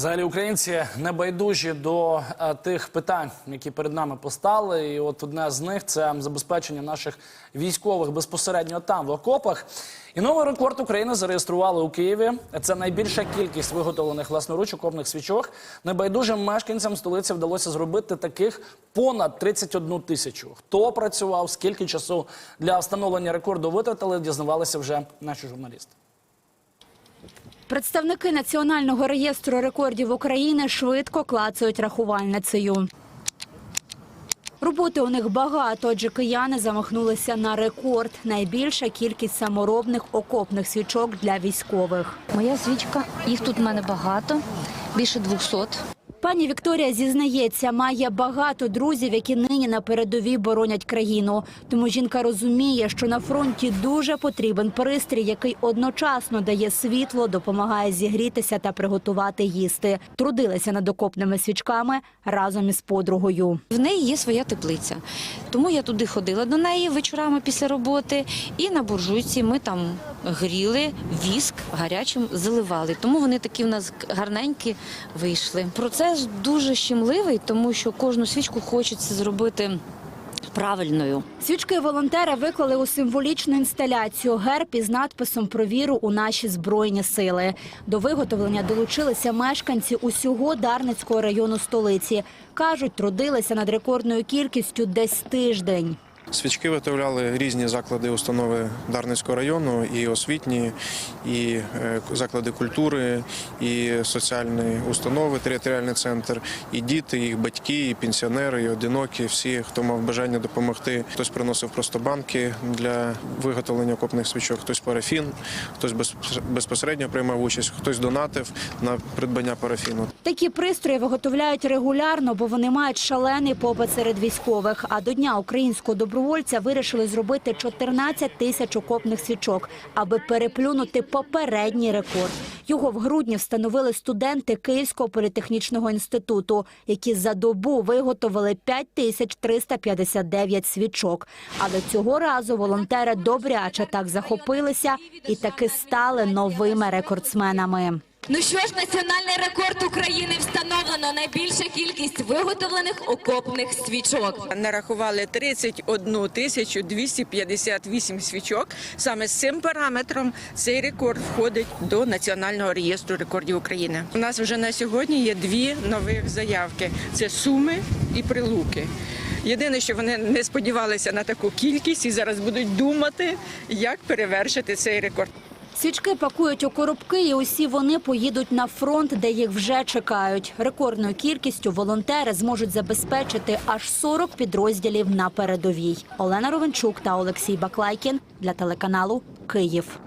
Взагалі українці не байдужі до е, тих питань, які перед нами постали. І от одне з них це забезпечення наших військових безпосередньо там в окопах. І новий рекорд України зареєстрували у Києві. Це найбільша кількість виготовлених власноруч окопних свічок. Небайдужим мешканцям столиці вдалося зробити таких понад 31 тисячу. Хто працював, скільки часу для встановлення рекорду витратили, дізнавалися вже наші журналісти. Представники Національного реєстру рекордів України швидко клацають рахувальницею. Роботи у них багато, адже кияни замахнулися на рекорд. Найбільша кількість саморобних окопних свічок для військових. Моя свічка, їх тут в мене багато, більше 200. Пані Вікторія зізнається, має багато друзів, які нині на передовій боронять країну. Тому жінка розуміє, що на фронті дуже потрібен пристрій, який одночасно дає світло, допомагає зігрітися та приготувати їсти. Трудилася над окопними свічками разом із подругою. В неї є своя теплиця. Тому я туди ходила до неї вечорами після роботи, і на буржуйці ми там гріли віск гарячим заливали. Тому вони такі в нас гарненькі вийшли. Процес дуже щемливий, тому що кожну свічку хочеться зробити правильною. Свічки волонтери виклали у символічну інсталяцію герб із надписом про віру у наші збройні сили. До виготовлення долучилися мешканці усього Дарницького району столиці. кажуть, трудилися над рекордною кількістю десь тиждень. Свічки виготовляли різні заклади установи Дарницького району, і освітні, і е, заклади культури, і соціальні установи, територіальний центр, і діти, і їх батьки, і пенсіонери, і одинокі, всі, хто мав бажання допомогти. Хтось приносив просто банки для виготовлення окопних свічок, хтось парафін, хтось без- безпосередньо приймав участь, хтось донатив на придбання парафіну. Такі пристрої виготовляють регулярно, бо вони мають шалений попит серед військових. А до дня українського добровольця вирішили зробити 14 тисяч окопних свічок, аби переплюнути попередній рекорд. Його в грудні встановили студенти Київського політехнічного інституту, які за добу виготовили 5359 свічок. Але цього разу волонтери добряче так захопилися і таки стали новими рекордсменами. Ну що ж, національний рекорд України встановлено найбільша кількість виготовлених окопних свічок. нарахували 31 тисячу 258 свічок. Саме з цим параметром цей рекорд входить до Національного реєстру рекордів України. У нас вже на сьогодні є дві нових заявки: це Суми і Прилуки. Єдине, що вони не сподівалися на таку кількість і зараз будуть думати, як перевершити цей рекорд. Свічки пакують у коробки, і усі вони поїдуть на фронт, де їх вже чекають. Рекордною кількістю волонтери зможуть забезпечити аж 40 підрозділів на передовій. Олена Ровенчук та Олексій Баклайкін для телеканалу Київ.